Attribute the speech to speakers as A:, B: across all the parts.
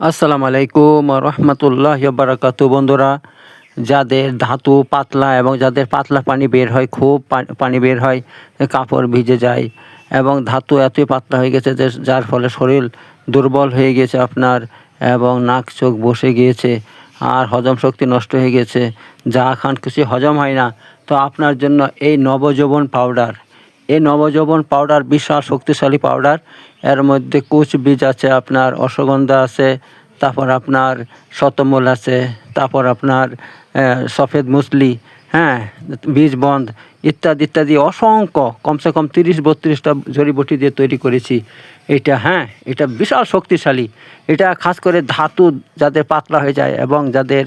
A: আসসালামু আলাইকুম রহমতুল্লাহ বারাকাতু বন্ধুরা। যাদের ধাতু পাতলা এবং যাদের পাতলা পানি বের হয়, খুব পানি বের হয়, কাপড় ভিজে যায় এবং ধাতু এতই পাতলা হয়ে গেছে যে যার ফলে শরীর দুর্বল হয়ে গেছে আপনার এবং নাক, চোখ বসে গিয়েছে আর হজম শক্তি নষ্ট হয়ে গেছে। যা খান কিছু হজম হয় না। তো আপনার জন্য এই নবযৌবন পাউডার এই নবযৌবন পাউডার বিশাল শক্তিশালী পাউডার এর মধ্যে কুচ বীজ আছে আপনার, অশ্বগন্ধা আছে, তারপর আপনার শতমূল আছে, তারপর আপনার সফেদ মুসলি হ্যাঁ বীজ বন্ধ ইত্যাদি ইত্যাদি অসংখ্য, কমসে কম তিরিশ, বত্রিশটা জড়িবটি দিয়ে তৈরি করেছি। এটা হ্যাঁ এটা বিশাল শক্তিশালী। এটা খাস করে ধাতু যাদের পাতলা হয়ে যায় এবং যাদের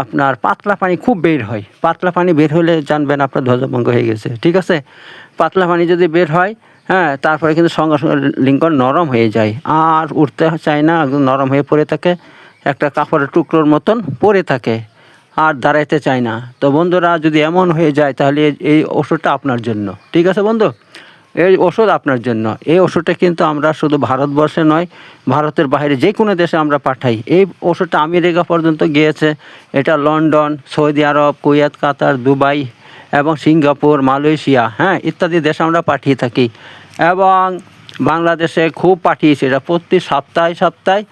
A: আপনার পাতলা পানি খুব বের হয়। পাতলা পানি বের হলে জানবেন আপনার ধ্বজভঙ্গ হয়ে গেছে, ঠিক আছে? পাতলা পানি যদি বের হয় হ্যাঁ তারপরে কিন্তু সঙ্গে সঙ্গে লিঙ্গন নরম হয়ে যায়। আর উঠতে চায় না নরম হয়ে পড়ে থাকে। একটা কাপড়ের টুকরোর মতন পড়ে থাকে। আর দাঁড়াইতে চায় না। তো বন্ধুরা, যদি এমন হয়ে যায়, তাহলে এই- ওষুধটা আপনার জন্য। ঠিক আছে বন্ধু? এই ওষুধ আপনার জন্য। এই ওষুধটা কিন্তু আমরা শুধু ভারতবর্ষে নয়, ভারতের বাইরে যে কোনো দেশে আমরা পাঠাই। এই ওষুধটা আমেরিকা পর্যন্ত গিয়েছে। এটা London, Saudi Arab, Kuwait, Qatar, Dubai এবং সিঙ্গাপুর, মালয়েশিয়া হ্যাঁ ইত্যাদি দেশে আমরা পাঠিয়ে থাকি। এবং বাংলাদেশে খুব পাঠিয়েছি। এটা প্রতি সপ্তাহে সপ্তাহে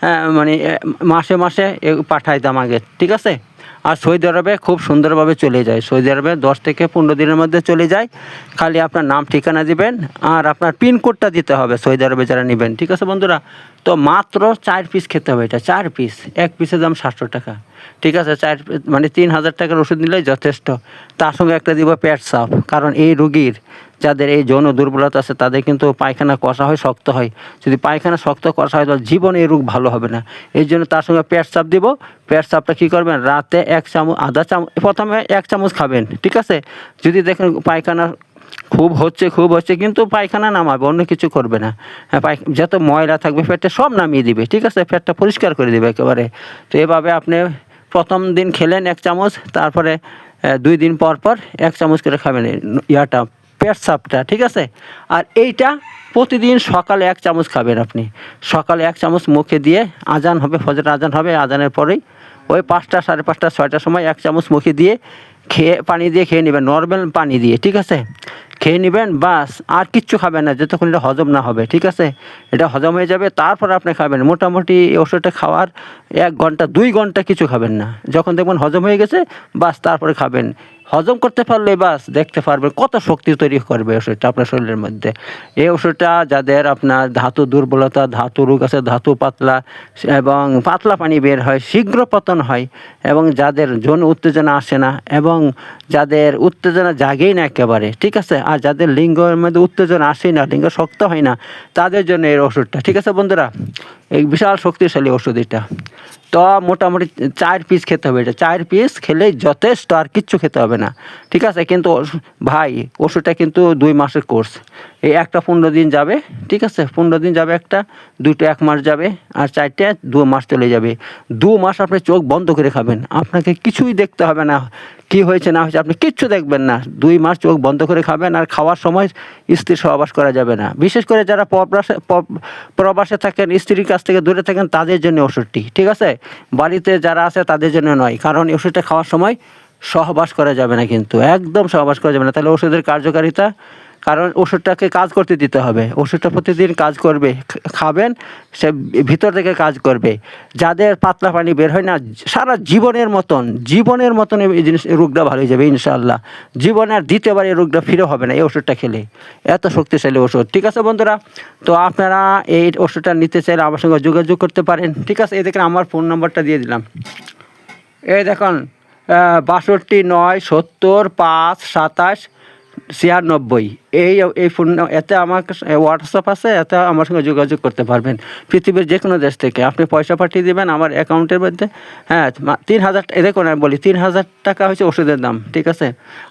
A: হ্যাঁ মানে মাসে মাসে পাঠাইতাম আগে। ঠিক আছে? আর সৌদি আরবে খুব সুন্দরভাবে চলে যায়। সৌদি আরবে দশ থেকে পনেরো দিনের মধ্যে চলে যায়। খালি আপনার নাম, ঠিকানা দিবেন আর আপনার পিনকোডটা দিতে হবে সৌদি আরবে যারা নেবেন, ঠিক আছে বন্ধুরা? তো মাত্র চার পিস খেতে হবে এটা, চার পিস এক পিসের দাম সাতশো টাকা। ঠিক আছে, চার মানে তিন হাজার টাকার ওষুধ নিলেই যথেষ্ট। তার সঙ্গে একটা দিব পেট সাফ, কারণ এই রুগীর যাদের এই যৌন দুর্বলতা আছে, তাদের কিন্তু পায়খানা কষা হয়, শক্ত হয়। যদি পায়খানা শক্ত কষা হয়, তাহলে জীবনে এই রোগ ভালো হবে না। এই জন্য তার সঙ্গে পেট চাপ দিব। পেট চাপটা কী করবেন? রাতে এক চামচ, আধা চামচ, প্রথমে এক চামচ খাবেন, ঠিক আছে? যদি দেখেন পায়খানা খুব হচ্ছে খুব হচ্ছে, কিন্তু পায়খানা নামাবে, অন্য কিছু করবে না। হ্যাঁ পায় যত ময়লা থাকবে, পেটে সব নামিয়ে দিবে, ঠিক আছে? পেটটা পরিষ্কার করে দেবে একেবারে। তো এভাবে আপনি প্রথম দিন খেলেন এক চামচ, তারপরে দুই দিন পর পর এক চামচ করে খাবেন, ইয়াটা পেট সাপটা, ঠিক আছে? আর এইটা প্রতিদিন সকালে এক চামচ খাবেন আপনি। সকালে এক চামচ মুখে দিয়ে আজান হবে ফজর আজান হবে, আজানের পরেই ওই পাঁচটা, সাড়ে পাঁচটা, ছয়টার সময় এক চামচ মুখে দিয়ে খেয়ে, পানি দিয়ে খেয়ে নেবেন, নর্মাল পানি দিয়ে, ঠিক আছে? খেয়ে নেবেন, বাস, আর কিচ্ছু খাবেন না, যতক্ষণ এটা হজম না হবে, ঠিক আছে? এটা হজম হয়ে যাবে, তারপর আপনি খাবেন। মোটামুটি ওষুধটা খাওয়ার এক ঘণ্টা, দুই ঘণ্টা কিছু খাবেন না। যখন দেখবেন হজম হয়ে গেছে, বাস, তারপরে খাবেন। হজম করতে পারলে বাস দেখতে পারবেন কত শক্তি তৈরি করবে ওষুধটা আপনার শরীরের মধ্যে। এই ওষুধটা যাদের আপনার ধাতু দুর্বলতা, ধাতু রোগ আছে, ধাতু পাতলা এবং পাতলা পানি বের হয়, শীঘ্র পতন হয় এবং যাদের যৌন উত্তেজনা আসে না এবং যাদের উত্তেজনা জাগেই না একেবারে, ঠিক আছে? আর যাদের লিঙ্গের মধ্যে উত্তেজনা আসেই না, লিঙ্গ শক্ত হয় না, তাদের জন্য এই ওষুধটা, ঠিক আছে বন্ধুরা? এই বিশাল শক্তিশালী ওষুধ এটা। তো মোটামুটি চার পিস খেতে হবে এটা। চার পিস খেলেই যথেষ্ট আর কিচ্ছু খেতে হবে না। ঠিক আছে, কিন্তু ভাই, ওষুধটা কিন্তু দুই মাসের কোর্স এই একটা পনেরো দিন যাবে, ঠিক আছে, পনেরো দিন যাবে একটা, দুটো এক মাস যাবে, আর চারটে দু মাস চলে যাবে। দু মাস আপনি চোখ বন্ধ করে খাবেন। আপনাকে কিছুই দেখতে হবে না, কি হয়েছে না হয়েছে, আপনি কিচ্ছু দেখবেন না। দুই মাস চোখ বন্ধ করে খাবেন, আর খাওয়ার সময় স্ত্রীর সহবাস করা যাবে না। বিশেষ করে যারা প্রবাসে প্রবাসে থাকেন, স্ত্রীর কাছ থেকে দূরে থাকেন, তাদের জন্য ওষুধটি, ঠিক আছে? বাড়িতে যারা আছে, তাদের জন্য নয়, কারণ ওষুধটা খাওয়ার সময় সহবাস করা যাবে না কিন্তু, একদম সহবাস করা যাবে না। তাহলে ওষুধের কার্যকারিতা, কারণ ওষুধটাকে কাজ করতে দিতে হবে। ওষুধটা প্রতিদিন কাজ করবে, খাবেন, সে ভিতর থেকে কাজ করবে। যাদের পাতলা পানি বের হয় না, সারা জীবনের মতন জীবনের মতন এই জিনিস রোগটা ভালো হয়ে যাবে ইনশাআল্লাহ। জীবনে আর দ্বিতীয়বার এই রোগটা ফিরে হবে না এই ওষুধটা খেলে। এত শক্তিশালী ওষুধ, ঠিক আছে বন্ধুরা? তো আপনারা এই ওষুধটা নিতে চাইলে আমার সঙ্গে যোগাযোগ করতে পারেন। ঠিক আছে, এই দেখেন আমার ফোন নাম্বারটা দিয়ে দিলাম। এই দেখুন বাষট্টি নয়, সত্তর, পাঁচ, সাতাশ, ছিয়ানব্বই। এই এই ফোন, এতে আমার হোয়াটসঅ্যাপ আছে, এতে আমার সঙ্গে যোগাযোগ করতে পারবেন। পৃথিবীর যে কোনো দেশ থেকে। আপনি পয়সা পাঠিয়ে দেবেন আমার অ্যাকাউন্টের মধ্যে। হ্যাঁ তিন হাজার এ দেখুন, আমি বলি, তিন হাজার টাকা হচ্ছে ওষুধের দাম, ঠিক আছে?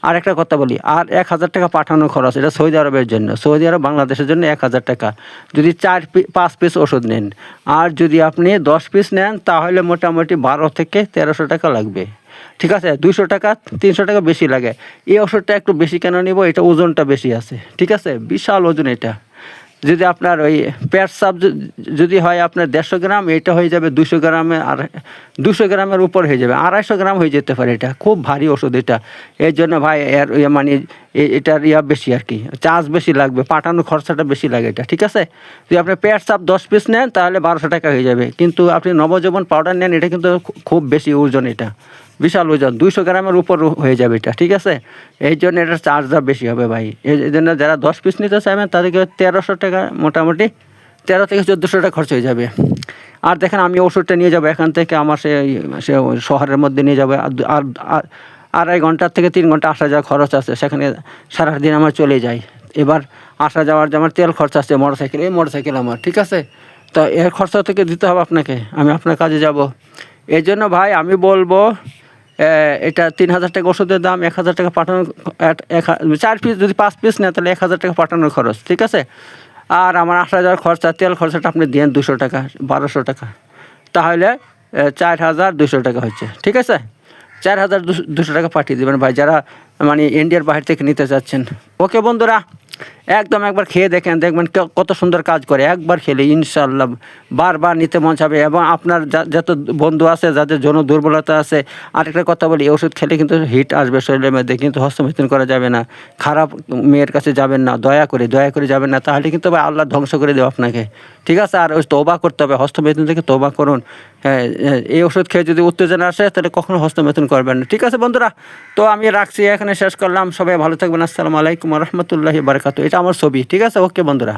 A: আর একটা কথা বলি, আর এক হাজার টাকা পাঠানো খরচ, এটা সৌদি আরবের জন্য। সৌদি আরব বাংলাদেশের জন্য এক হাজার টাকা। যদি চার পাঁচ পিস ওষুধ নেন। আর যদি আপনি দশ পিস নেন, তাহলে মোটামুটি বারো থেকে তেরোশো টাকা লাগবে। ঠিক আছে? দুইশো টাকা, তিনশো টাকা বেশি লাগে। এই ওষুধটা একটু বেশি কেন নিব? এটা ওজনটা বেশি আছে। ঠিক আছে? বিশাল ওজন এটা। যদি আপনার ওই প্যাট সাপ যদি হয় আপনার দেড়শো গ্রাম, এটা হয়ে যাবে দুশো গ্রামে আর দুশো গ্রামের উপর হয়ে যাবে। আড়াইশো গ্রাম হয়ে যেতে পারে এটা। খুব ভারী ওষুধ এটা। এর জন্য ভাই, এর ইয়ে মানে এটার ইয়া বেশি আর কি, চার্জ বেশি লাগবে পাঠানোর খরচাটা বেশি লাগে এটা, ঠিক আছে? যদি আপনি পেট সাপ দশ পিস নেন, তাহলে বারোশো টাকা হয়ে যাবে। কিন্তু আপনি নবজীবন পাউডার নেন, এটা কিন্তু খুব বেশি ওজন এটা, বিশাল ওজন, দুইশো গ্রামের উপর হয়ে যাবে এটা, ঠিক আছে? এই জন্য এটার চার্জটা বেশি হবে ভাই। এই জন্য যারা দশ পিস নিতে চাইবেন, তাদেরকে তেরোশো টাকা মোটামুটি, তেরো থেকে চোদ্দোশো টাকা খরচ হয়ে যাবে। আর দেখেন, আমি ওষুধটা নিয়ে যাব, এখান থেকে আমার সে শহরের মধ্যে নিয়ে যাবে আর- আড়াই ঘণ্টার থেকে তিন ঘণ্টা আসা যাওয়া খরচ আছে, সেখানে সারাদিন আমার চলে যায়। এবার আসা যাওয়ার যে আমার তেল খরচ আছে মোটর সাইকেল এই মোটর সাইকেল আমার, ঠিক আছে? তো এর খরচা থেকে দিতে হবে আপনাকে, আমি আপনার কাজে যাব। এই জন্য ভাই, আমি বলব এটা তিন হাজার টাকা ওষুধের দাম, এক হাজার টাকা পাঠানোর চার পিস যদি পাঁচ পিস নেয়, তাহলে এক হাজার টাকা পাঠানোর খরচ, ঠিক আছে? আর আমার আসা যাওয়ার খরচা, তেল খরচাটা আপনি দেন দুশো টাকা, বারোশো টাকা। তাহলে চার হাজার দুশো টাকা হচ্ছে, ঠিক আছে? চার হাজার দুশো- টাকা পাঠিয়ে দেবেন ভাই, যারা মানে ইন্ডিয়ার বাইরে থেকে নিতে চাচ্ছেন। ওকে বন্ধুরা একদম একবার খেয়ে দেখেন, দেখবেন কত সুন্দর কাজ করে। একবার খেলে ইনশাল্লাহ বারবার নিতে মন চাবে এবং আপনার যত বন্ধু আছে, যাদের যৌন দুর্বলতা আছে, আরেকটা কথা বলি ওষুধ খেলে কিন্তু হিট আসবে শরীরের মধ্যে, কিন্তু হস্তমিথুন করা যাবে না। খারাপ মেয়ের কাছে যাবেন না, দয়া করে দয়া করে যাবেন না, তাহলে কিন্তু ভাই আল্লাহ ধ্বংস করে দেবে আপনাকে। ঠিক আছে? আর ওই তোবা করতে হবে, হস্তমিথুন থেকে তোবা করুন। হ্যাঁ এই ওষুধ খেয়ে যদি উত্তেজনা আসে, তাহলে কখনো হস্তমিথুন করবেন না। ঠিক আছে বন্ধুরা? তো আমি রাখছি, এখানে শেষ করলাম। সবাই ভালো থাকবেন। আসসালামু আলাইকুম রহমতুল্লাহি বারকাতু এটা আমার ছবি ঠিক আছে? ওকে বন্ধুরা।